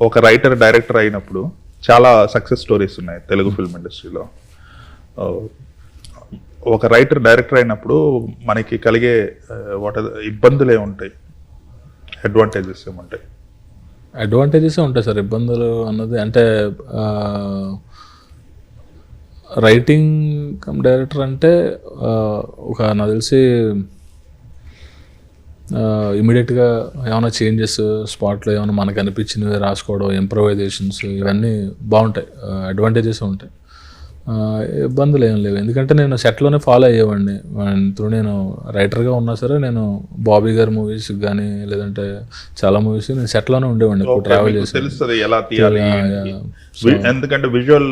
ఒక writer director అయినప్పుడు చాలా సక్సెస్ స్టోరీస్ ఉన్నాయి తెలుగు ఫిల్మ్ ఇండస్ట్రీలో ఒక రైటర్ డైరెక్టర్ అయినప్పుడు మనకి కలిగే వాట్ ఇబ్బందులు ఏముంటాయి అడ్వాంటేజెస్ ఏముంటాయి అడ్వాంటేజెస్ ఉంటాయి సార్ ఇబ్బందులు అన్నది. అంటే రైటింగ్ కమ్ డైరెక్టర్ అంటే ఒక నాకు తెలిసి ఇమీడియట్గా ఏమైనా చేంజెస్ స్పాట్లో ఏమైనా మనకు అనిపించినవి రాసుకోవడం ఇంప్రవైజేషన్స్ ఇవన్నీ బాగుంటాయి. అడ్వాంటేజెస్ ఉంటాయి. ఇబ్బందులు ఏం లేవు. ఎందుకంటే నేను సెట్లోనే ఫాలో అయ్యేవాడిని. త్రూ నేను రైటర్గా ఉన్నా సరే నేను బాబీ గారి మూవీస్ కానీ లేదంటే చాలా మూవీస్ నేను సెట్లోనే ఉండేవాడిని ఎక్కువ ట్రావెల్ చేసి తెలుస్తుంది ఎలా తీయాలి ఎందుకంటే విజువల్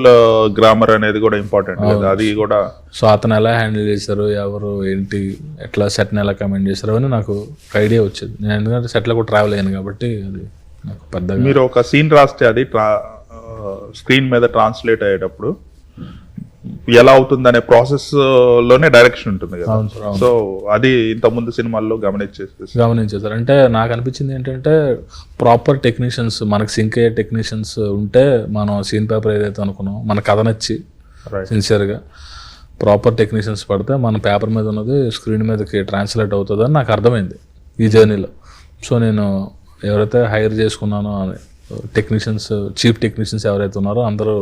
గ్రామర్ అనేది కూడా ఇంపార్టెంట్ కదా. అది కూడా సో అతను ఎలా హ్యాండిల్ చేశారు ఎవరు ఏంటి ఎట్లా సెట్ని ఎలా కమెంట్ చేశారు అని నాకు ఐడియా వచ్చేది. నేను ఎందుకంటే సెట్లో కూడా ట్రావెల్ అయ్యాను కాబట్టి అది నాకు పెద్దగా మీరు ఒక సీన్ రాస్తే అది స్క్రీన్ మీద ట్రాన్స్లేట్ అయ్యేటప్పుడు ఎలా అవుతుంది అనే ప్రాసెస్లోనే డైరెక్షన్ ఉంటుంది కదా. అవును సార్ అవును. సో అది ఇంత ముందు సినిమాల్లో గమనించేసి గమనించారు అంటే నాకు అనిపించింది ఏంటంటే ప్రాపర్ టెక్నీషియన్స్ మనకు సింక్ అయ్యే టెక్నీషియన్స్ ఉంటే మనం సీన్ పేపర్ ఏదైతే అనుకున్నాం మన కథ నచ్చి సిన్సియర్గా ప్రాపర్ టెక్నీషియన్స్ పడితే మన పేపర్ మీద ఉన్నది స్క్రీన్ మీదకి ట్రాన్స్లేట్ అవుతుందని నాకు అర్థమైంది ఈ జర్నీలో సో నేను ఎవరైతే హైర్ చేసుకున్నానో టెక్నీషియన్స్ చీఫ్ టెక్నీషియన్స్ ఎవరైతే ఉన్నారో అందరూ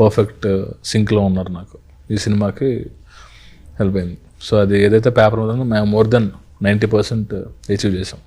పర్ఫెక్ట్ సింక్లో uh, ఉన్నారు నాకు. ఈ సినిమాకి హెల్ప్ అయింది. సో అది ఏదైతే పేపర్ ఉందో మేము more than ninety percent achieve చేసాం.